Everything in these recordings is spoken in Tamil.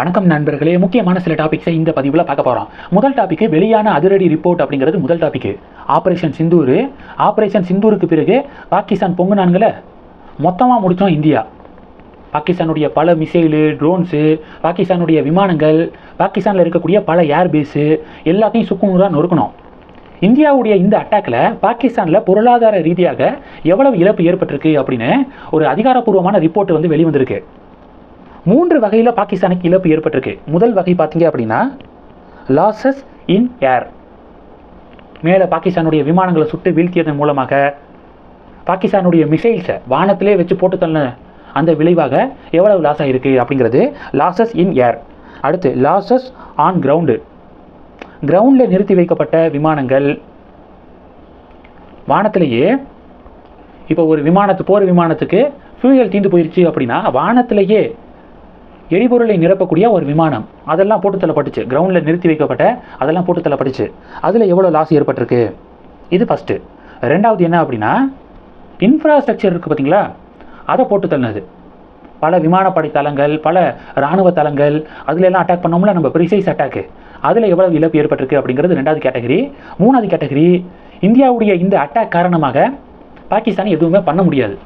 வணக்கம் நண்பர்களே. முக்கியமான சில டாபிக்ஸை இந்த பதிவில் பார்க்க போகிறோம் முதல் டாபிக் வெளியான அதிரடி ரிப்போர்ட் அப்படிங்கிறது முதல் டாபிக் ஆப்ரேஷன் சிந்தூர் ஆப்ரேஷன் சிந்தூருக்கு பிறகு பாகிஸ்தான் பொங்குனான்கள மொத்தமாக முடித்தோம் இந்தியா. பாகிஸ்தானுடைய பல மிசைலு ட்ரோன்ஸு பாகிஸ்தானுடைய விமானங்கள் பாகிஸ்தானில் இருக்கக்கூடிய பல ஏர்பேஸு எல்லாத்தையும் சுக்குநூறாக நொறுக்கணும் இந்தியாவுடைய இந்த அட்டாக்கில் பாகிஸ்தானில் பொருளாதார ரீதியாக எவ்வளவு இழப்பு ஏற்பட்டிருக்கு அப்படின்னு ஒரு அதிகாரப்பூர்வமான ரிப்போர்ட் வந்து வெளிவந்திருக்கு. மூன்று வகையில் பாகிஸ்தானுக்கு இழப்பு ஏற்பட்டிருக்கு. முதல் வகை பார்த்தீங்க அப்படின்னா லாசஸ் இன் ஏர் மேலே பாகிஸ்தானுடைய விமானங்களை சுட்டு வீழ்த்தியதன் மூலமாக பாகிஸ்தானுடைய மிசைல்ஸை வானத்திலே வச்சு போட்டு தள்ள அந்த விளைவாக எவ்வளவு லாஸ் ஆகிருக்கு அப்படிங்கிறது லாசஸ் இன் ஏர் அடுத்து லாசஸ் ஆன் கிரவுண்டு கிரவுண்டில் நிறுத்தி வைக்கப்பட்ட விமானங்கள் வானத்திலேயே இப்போ ஒரு விமானத்து போர் விமானத்துக்கு ஃபியூயல் தீந்து போயிருச்சு அப்படின்னா வானத்திலேயே எரிபொருளை நிரப்பக்கூடிய ஒரு விமானம். அதெல்லாம் போட்டு தள்ளப்பட்டுச்சு கிரவுண்டில் நிறுத்தி வைக்கப்பட்ட அதெல்லாம் போட்டு தள்ளப்பட்டுச்சு அதில் எவ்வளோ லாஸ் ஏற்பட்டிருக்கு? இது ஃபஸ்ட்டு ரெண்டாவது என்ன அப்படின்னா இன்ஃப்ராஸ்ட்ரக்சர் இருக்குது பார்த்தீங்களா அதை போட்டு தள்ளினது பல விமானப்படை தளங்கள் பல இராணுவ தளங்கள் அதில் எல்லாம் அட்டாக் பண்ணோம்ல நம்ம ப்ரிசைஸ் அட்டாக்கு அதில் எவ்வளவு இழப்பு ஏற்பட்டிருக்கு அப்படிங்கிறது ரெண்டாவது கேட்டகரி மூணாவது கேட்டகரி இந்தியாவுடைய இந்த அட்டாக் காரணமாக பாகிஸ்தான் எதுவுமே பண்ண முடியாது.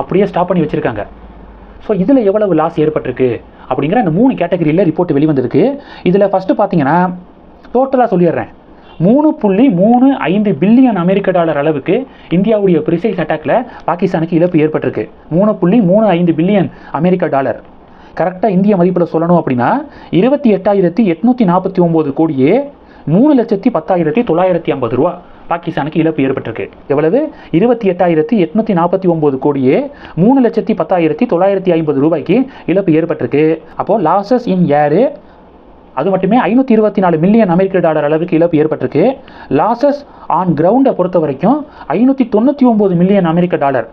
அப்படியே ஸ்டாப் பண்ணி வச்சுருக்காங்க. ஸோ இதில் எவ்வளவு லாஸ் ஏற்பட்டிருக்கு? அப்படிங்கிற அந்த மூணு கேட்டகரியில் ரிப்போர்ட் வெளிவந்திருக்கு. இதில் ஃபஸ்ட்டு பார்த்தீங்கன்னா டோட்டலாக சொல்லிடுறேன். மூணு புள்ளி மூணு ஐந்து பில்லியன் அமெரிக்க டாலர் அளவுக்கு இந்தியாவுடைய பிரிசைஸ் அட்டாக்ல பாகிஸ்தானுக்கு இழப்பு ஏற்பட்டிருக்கு. மூணு புள்ளி மூணு ஐந்து பில்லியன் அமெரிக்க டாலர் கரெக்டாக இந்திய மதிப்பில் சொல்லணும் அப்படின்னா இருபத்தி எட்டாயிரத்தி எட்நூற்றி நாற்பத்தி ஒம்பது கோடியே மூணு லட்சத்தி பத்தாயிரத்தி தொள்ளாயிரத்தி ஐம்பது ரூபா. பாகிஸ்தானுக்கு இழப்பு ஏற்பட்டிருக்கு. எவ்வளவு? இருபத்தி எட்டாயிரத்தி எட்நூற்றி நாற்பத்தி ஒம்பது கோடியே மூணு லட்சத்தி பத்தாயிரத்தி தொள்ளாயிரத்தி ஐம்பது ரூபாய்க்கு இழப்பு ஏற்பட்டிருக்கு. அப்போது லாசஸ் இன் ஏரு அது மட்டுமே ஐநூற்றி இருபத்தி நாலு மில்லியன் அமெரிக்க டாலர் அளவுக்கு இழப்பு ஏற்பட்டிருக்கு. லாசஸ் ஆன் கிரவுண்டை பொறுத்த வரைக்கும் ஐநூற்றி தொண்ணூற்றி ஒம்பது மில்லியன் அமெரிக்க டாலர்.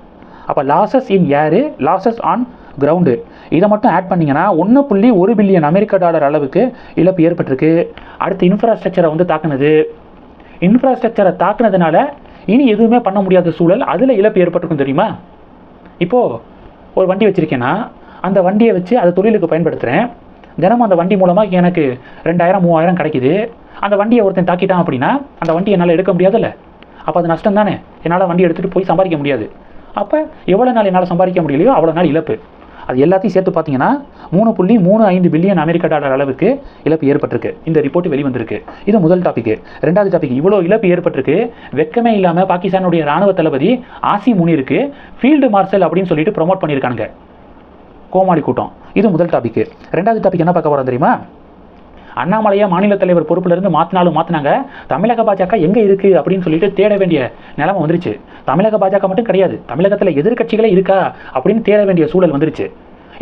அப்போ losses in air losses on ground இதை மட்டும் ஆட் பண்ணிங்கன்னா ஒன்று புள்ளி ஒரு பில்லியன் அமெரிக்க டாலர் அளவுக்கு இழப்பு ஏற்பட்டிருக்கு. அடுத்து இன்ஃப்ராஸ்ட்ரக்சரை வந்து தாக்குனது. இன்ஃப்ராஸ்ட்ரக்சரை தாக்குனதுனால இனி எதுவுமே பண்ண முடியாத சூழல் அதில் இழப்பு ஏற்பட்டிருக்கும் தெரியுமா? இப்போது ஒரு வண்டி வச்சுருக்கேன்னா அந்த வண்டியை வச்சு அதை தொழிலுக்கு பயன்படுத்துகிறேன் தினமும் அந்த வண்டி மூலமாக எனக்கு ரெண்டாயிரம் மூவாயிரம் கிடைக்குது. அந்த வண்டியை ஒருத்தன் தாக்கிட்டான் அப்படின்னா அந்த வண்டி என்னால் எடுக்க முடியாதுல்ல. அப்போ அது நஷ்டம் தானே என்னால் வண்டி எடுத்துகிட்டு போய் சம்பாதிக்க முடியாது. அப்போ எவ்வளோ நாள் என்னால் சம்பாதிக்க முடியலையோ அவ்வளோ நாள் இழப்பு. அது எல்லாத்தையும் சேர்த்து பார்த்தீங்கன்னா மூணு புள்ளி மூணு ஐந்து பில்லியன் அமெரிக்க டாலர் அளவுக்கு இழப்பு ஏற்பட்டிருக்கு. இந்த ரிப்போர்ட் வெளிவந்திருக்கு. இது முதல் டாபிக் ரெண்டாவது டாபிக் இவ்வளோ இழப்பு ஏற்பட்டிருக்கு. வெக்கமே இல்லாமல் பாகிஸ்தானுடைய ராணுவ தளபதி ஆசி முனிருக்கு ஃபீல்டு மார்ஷல் அப்படின்னு சொல்லிட்டு ப்ரொமோட் பண்ணியிருக்காங்க கோமாளி கூட்டம். இது முதல் டாபிக் ரெண்டாவது டாபிக் என்ன பார்க்க போகிறோம் தெரியுமா? அண்ணாமலையா மாநில தலைவர் பொறுப்புல இருந்து மாத்தினாலும் மாத்தினாங்க. தமிழக பாஜக எங்க இருக்கு அப்படின்னு சொல்லிட்டு தேட வேண்டிய நிலைமை வந்துருச்சு. தமிழக பாஜக மட்டும் கிடையாது. தமிழகத்துல எதிர்கட்சிகளே இருக்கா அப்படின்னு தேட வேண்டிய சூழல் வந்துருச்சு.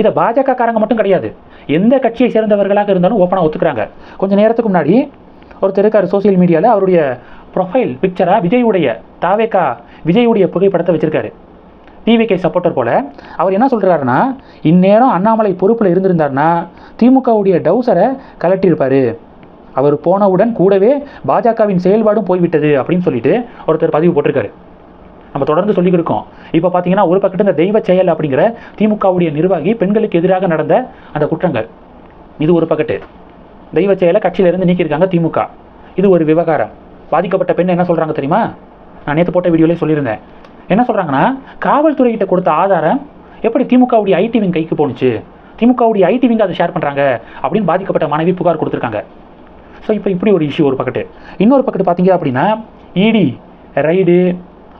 இதை பாஜக காரங்க மட்டும் கிடையாது. எந்த கட்சியை சேர்ந்தவர்களாக இருந்தாலும் ஓப்பனாக ஒத்துக்கிறாங்க. கொஞ்சம் நேரத்துக்கு முன்னாடி ஒருத்தர் இருக்கார் சோசியல் மீடியாவில் அவருடைய ப்ரொஃபைல் பிக்சராக விஜயுடைய தாவேக்கா உடைய புகைப்படத்தை வச்சிருக்காரு. டிவிகே சப்போர்ட்டர் போல் அவர் என்ன சொல்கிறாருன்னா இந்நேரம் அண்ணாமலை பொறுப்பில் இருந்திருந்தாருன்னா திமுகவுடைய டவுசரை கலட்டியிருப்பார் அவர் போனவுடன் கூடவே பாஜகவின் செயல்பாடும் போய்விட்டது அப்படின்னு சொல்லிட்டு ஒருத்தர் பதிவு போட்டிருக்காரு. நம்ம தொடர்ந்து சொல்லிக்கிட்டு இருக்கோம் இப்போ பார்த்தீங்கன்னா ஒரு பக்கத்து இந்த தெய்வ செயல் அப்படிங்கிற திமுகவுடைய நிர்வாகி பெண்களுக்கு எதிராக நடந்த அந்த குற்றங்கள். இது ஒரு பக்கத்து. தெய்வ செயலை கட்சியிலிருந்து நீக்கியிருக்காங்க திமுக. இது ஒரு விவகாரம். பாதிக்கப்பட்ட பெண் என்ன சொல்கிறாங்க தெரியுமா? நான் நேற்று போட்ட வீடியோலேயே சொல்லியிருந்தேன். என்ன சொல்கிறாங்கன்னா காவல்துறைகிட்ட கொடுத்த ஆதாரம் எப்படி திமுகவுடைய ஐடி விங் கைக்கு போணுச்சு? திமுகவுடைய ஐடி விங் அதை ஷேர் பண்ணுறாங்க அப்படின்னு பாதிக்கப்பட்ட மனைவி புகார் கொடுத்துருக்காங்க. ஸோ இப்போ இப்படி ஒரு இஷ்யூ ஒரு பக்கத்து. இன்னொரு பக்கத்து பார்த்தீங்க அப்படின்னா இடி ரைடு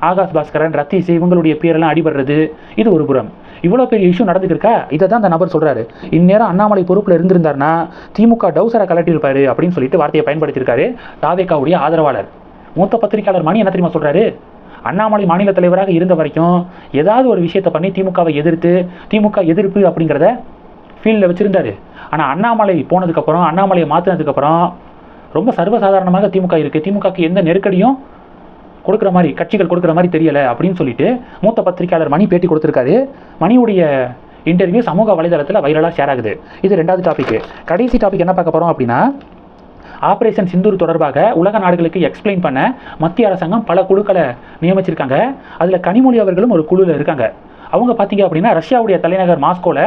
ஆகாஷ் பாஸ்கரன் ரத்தீஷ் இவங்களுடைய பேரெல்லாம் அடிபடுறது இது ஒரு புறம். இவ்வளோ பெரிய இஷ்யூ நடந்துக்கிருக்கா இதை தான் அந்த நபர் சொல்கிறாரு இந்நேரம் அண்ணாமலை பொறுப்பில் இருந்திருந்தார்னா திமுக டவுசரை கலட்டியிருப்பாரு அப்படின்னு சொல்லிட்டு வார்த்தையை பயன்படுத்தியிருக்காரு தாவேக்காவுடைய ஆதரவாளர். மூத்த பத்திரிகையாளர் மணி என்ன தெரியுமா சொல்கிறாரு அண்ணாமலை மாநில தலைவராக இருந்த வரைக்கும் ஏதாவது ஒரு விஷயத்தை பண்ணி திமுகவை எதிர்த்து திமுக எதிர்ப்பு அப்படிங்கிறத ஃபீல்டில் வச்சுருந்தாரு. ஆனால் அண்ணாமலை போனதுக்கப்புறம் அண்ணாமலையை மாற்றினதுக்கப்புறம் ரொம்ப சர்வசாதாரணமாக திமுக இருக்குது திமுகக்கு எந்த நெருக்கடியும் கொடுக்குற மாதிரி கட்சிகள் கொடுக்குற மாதிரி தெரியலை அப்படின்னு சொல்லிட்டு மூத்த பத்திரிகையாளர் மணி பேட்டி கொடுத்துருக்காரு. மணியுடைய இன்டர்வியூ சமூக வலைதளத்தில் வைரலாக ஷேர் ஆகுது. இது ரெண்டாவது டாபிக் கடைசி டாபிக் என்ன பார்க்க போகிறோம் அப்படின்னா ஆபரேஷன் சிந்தூர் தொடர்பாக உலக நாடுகளுக்கு எக்ஸ்பிளைன் பண்ண மத்திய அரசாங்கம் பல குழுக்களை நியமிச்சிருக்காங்க. அதில் கனிமொழி அவர்களும் ஒரு குழுவில் இருக்காங்க. அவங்க பார்த்தீங்க அப்படின்னா ரஷ்யாவுடைய தலைநகர் மாஸ்கோவில்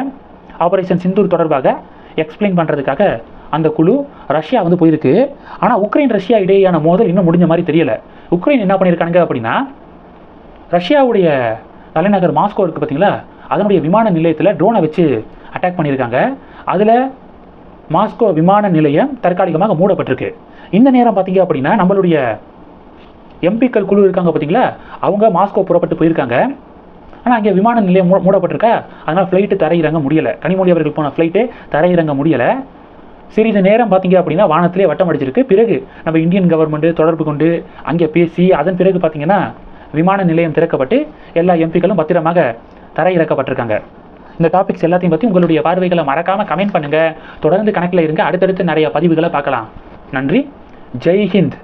ஆபரேஷன் சிந்தூர் தொடர்பாக எக்ஸ்பிளைன் பண்ணுறதுக்காக அந்த குழு ரஷ்யா வந்து போயிருக்கு. ஆனால் உக்ரைன் ரஷ்யா இடையேயான மோதல் இன்னும் முடிஞ்ச மாதிரி தெரியல. உக்ரைன் என்ன பண்ணியிருக்காங்க அப்படின்னா ரஷ்யாவுடைய தலைநகர் மாஸ்கோ இருக்குது பார்த்தீங்களா அதனுடைய விமான நிலையத்தில் ட்ரோனை வச்சு அட்டாக் பண்ணியிருக்காங்க அதில் மாஸ்கோ விமான நிலையம் தற்காலிகமாக மூடப்பட்டிருக்கு. இந்த நேரம் பார்த்தீங்க அப்படின்னா நம்மளுடைய எம்பிக்கள் குழு இருக்காங்க பார்த்தீங்களா அவங்க மாஸ்கோ புறப்பட்டு போயிருக்காங்க. ஆனால் அங்கே விமான நிலையம் மூ மூடப்பட்டிருக்கா. அதனால் ஃப்ளைட்டு தரையிறங்க முடியலை. கனிமொழி அவர்கள் போன ஃப்ளைட்டு தரையிறங்க முடியலை. சிறிது நேரம் பார்த்தீங்க அப்படின்னா வானத்திலே வட்டம் அடிச்சிருக்கு. பிறகு நம்ம இந்தியன் கவர்மெண்ட்டு தொடர்பு கொண்டு அங்கே பேசி அதன் பிறகு பார்த்தீங்கன்னா விமான நிலையம் திறக்கப்பட்டு எல்லா எம்பிக்களும் பத்திரமாக தரையிறக்கப்பட்டிருக்காங்க. இந்த டாபிக்ஸ் எல்லாத்தையும் பற்றி உங்களுடைய பார்வைகளை மறக்காமல் கமெண்ட் பண்ணுங்கள் தொடர்ந்து கணக்கில் இருங்க. அடுத்தடுத்து நிறைய பதிவுகளை பார்க்கலாம். நன்றி. ஜெய் ஹிந்த்.